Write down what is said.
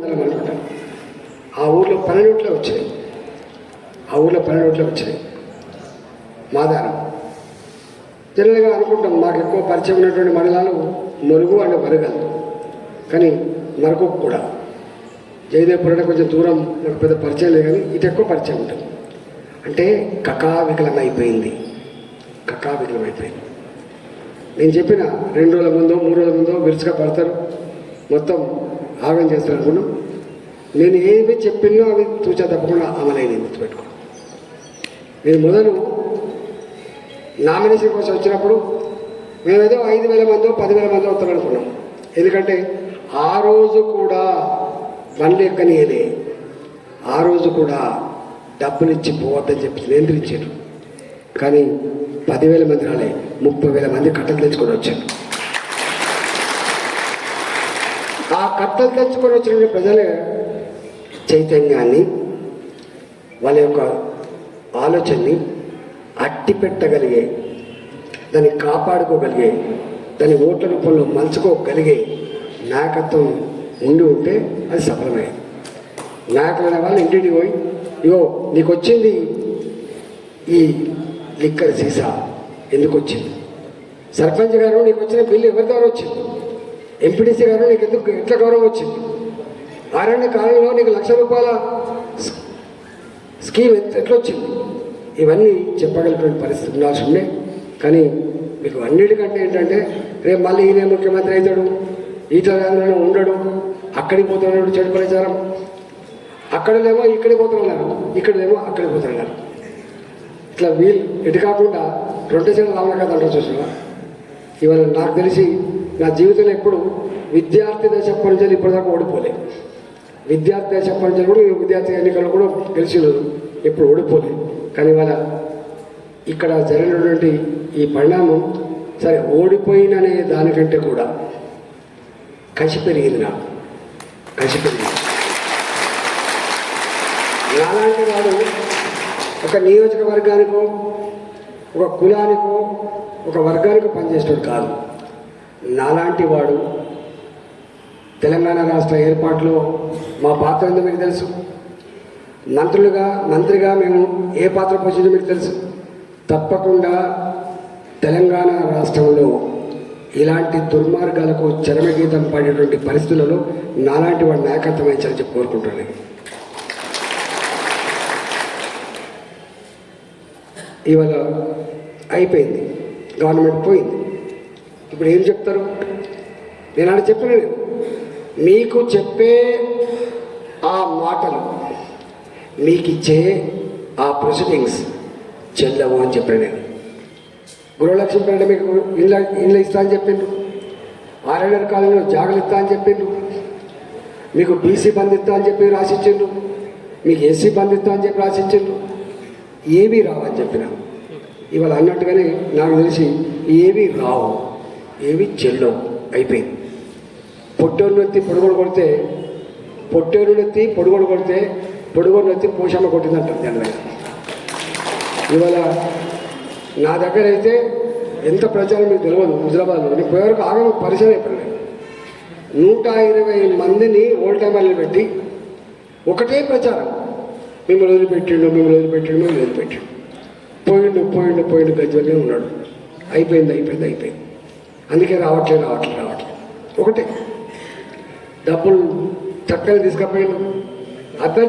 వందలం ఆ ఆ ఊర్లో పన్నెండుట్లో వచ్చాయి. ఆ ఊర్లో పన్నెండుట్లో వచ్చాయి. మాదారం. జనరల్గా అనుకుంటాం మాకు ఎక్కువ పరిచయం ఉన్నటువంటి మండలాలు మురుగు అండ్ మరుగల్ కానీ మరకు కూడా. జయదేవ్పురం అంటే కొంచెం దూరం నాకు పెద్ద పరిచయం లేదు కానీ ఇటు ఎక్కువ పరిచయం ఉంటుంది. అంటే కకావికలం అయిపోయింది. కకావికలం అయిపోయింది. నేను చెప్పిన రెండు రోజుల ముందో మూడు రోజుల ముందో విరుచుగా పడతారు. మొత్తం ఆగం చేస్తారు అనుకున్నాం నేను ఏమి చెప్పినో అవి తూచా తప్పకుండా అమలైన గుర్తుపెట్టుకో. నేను మొదలు నామినేషన్ కోసం వచ్చినప్పుడు మేమేదో ఐదు వేల మందో పదివేల మందో వస్తారు అనుకున్నాం. ఎందుకంటే ఆ రోజు కూడా బండ్లు ఎక్కనియలే. ఆ రోజు కూడా డబ్బులు ఇచ్చి పోవద్దని చెప్పి నియంత్రించారు. కానీ పదివేల మంది రాలే ముప్పై వేల మంది కట్టలు తెచ్చుకొని వచ్చారు ఆ కట్టలు తెచ్చుకొని వచ్చిన ప్రజల చైతన్యాన్ని వాళ్ళ యొక్క ఆలోచనని అట్టి పెట్టగలిగే దాన్ని కాపాడుకోగలిగే దాని ఓట్ల రూపంలో మలుచుకోగలిగే నాయకత్వం ఉండి ఉంటే అది సఫలమయ్యేది నాయకులైన వాళ్ళు ఇంటికి పోయి ఇగో నీకు వచ్చింది ఈ లిక్కర్ సీసా ఎందుకు వచ్చింది సర్పంచ్ గారు నీకు వచ్చిన బిల్లు ఎవరి ద్వారా వచ్చింది? ఎంపీటీసీ గారు నీకు ఎందుకు ఎట్లా గౌరవం వచ్చింది? ఆరణ్య కాలంలో నీకు లక్ష రూపాయల స్- స్కీమ్ ఎట్- ఎట్లా వచ్చింది ఇవన్నీ చెప్పగలిగినటువంటి పరిస్థితి ఉండాల్సి ఉండే. కానీ మీకు అన్నిటికంటే ఏంటంటే రేపు మళ్ళీ ఈయన ముఖ్యమంత్రి అవుతాడు ఈటల ఉండడు అక్కడికి పోతున్నాడు చెడు ప్రచారం. అక్కడలేమో ఇక్కడికి పోతున్నారు ఇక్కడేమో అక్కడికి పోతున్నారు ఇట్లా వీళ్ళు ఎటు కాకుండా రొటేషన్ రావడం కదా అంటారు చూసిన ఇవాళ నాకు తెలిసి నా జీవితంలో ఎప్పుడు విద్యార్థి దశ అప్పటి ఇప్పటిదాకా ఓడిపోలే విద్యార్థి దశ అప్పటి కూడా విద్యార్థి ఎన్నికల్లో కూడా గెలిచిన ఎప్పుడు ఓడిపోలే కానీ వల్ల ఇక్కడ జరిగినటువంటి ఈ పరిణామం సరే ఓడిపోయిననే దానికంటే కూడా కసి పెరిగింది నాకు. కసి పెరిగింది నాలాంటి వాడు ఒక నియోజకవర్గానికో ఒక కులానికో ఒక వర్గానికో పనిచేసేవాడు కాదు. నాలాంటి వాడు తెలంగాణ రాష్ట్ర ఏర్పాటులో మా పాత్ర ఏందో మీకు తెలుసు. మంత్రులుగా మంత్రిగా మేము ఏ పాత్ర పోషిందో మీకు తెలుసు? తప్పకుండా తెలంగాణ రాష్ట్రంలో ఇలాంటి దుర్మార్గాలకు చరమగీతం పడేటువంటి పరిస్థితులలో నాలాంటి వాడు నాయకత్వం వహించాలని చెప్పి ఇవాళ అయిపోయింది. గవర్నమెంట్ పోయింది. ఇప్పుడు ఏం చెప్తారు? నేను అక్కడ చెప్పిన నేను, మీకు చెప్పే ఆ మాటలు మీకు ఇచ్చే ఆ ప్రొసీడింగ్స్ చెల్లవు అని చెప్పాను నేను. గృహలక్ష్మి పేట మీకు ఇళ్ళ ఇళ్ళ ఇస్తా అని చెప్పిండ్రు. ఆర్ఎన్ఆర్ కాలంలో జాగలు ఇస్తా అని చెప్పిండ్రు. మీకు బీసీ బంద్ ఇస్తా అని చెప్పి రాసిచ్చిండ్రు. మీకు ఎస్సీ బంద్ ఇస్తా అని చెప్పి రాసిచ్చిండ్రు. ఏమీ రావని చెప్పిన. ఇవాళ అన్నట్టుగానే నాకు తెలిసి ఏమీ రావు. ఏవి చెల్లవు. అయిపోయింది. పొట్టేరు నెత్తి పొడుగోడు కొడితే పొట్టేరు నెత్తి పొడుగోడు కొడితే పొడుగోడు పోషణ పోషమ్మ కొట్టిందంటారు జనరల్గా ఇవాళ నా దగ్గర అయితే ఎంత ప్రచారం మీకు తెలియదు హుజరాబాద్లో నేను పోయేవరకు ఆగమ పరిచయం అయిపోయింది నూట ఇరవై మందిని ఓల్డ్ టైమర్లు పెట్టి ఒకటే ప్రచారం. మిమ్మల్ని వదిలిపెట్టిండు మిమ్మల్ని వదిలిపెట్టిండు మిమ్మల్ని వదిలిపెట్టిండు. పోయిండు పోయిండు పోయిండు గజ్వల్లే ఉన్నాడు. అయిపోయింది అయిపోయింది అయిపోయింది. అందుకే రావట్లేదు రావట్లేదు రావట్లేదు. ఒకటే. డబ్బులు చక్కగా తీసుకపోయాను అర్థం